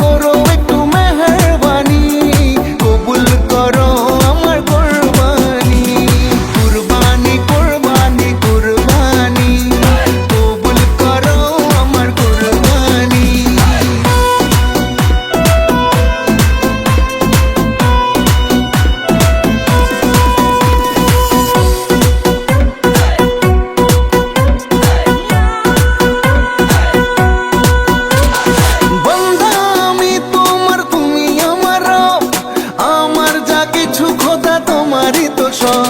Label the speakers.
Speaker 1: I'm not Me... mucho.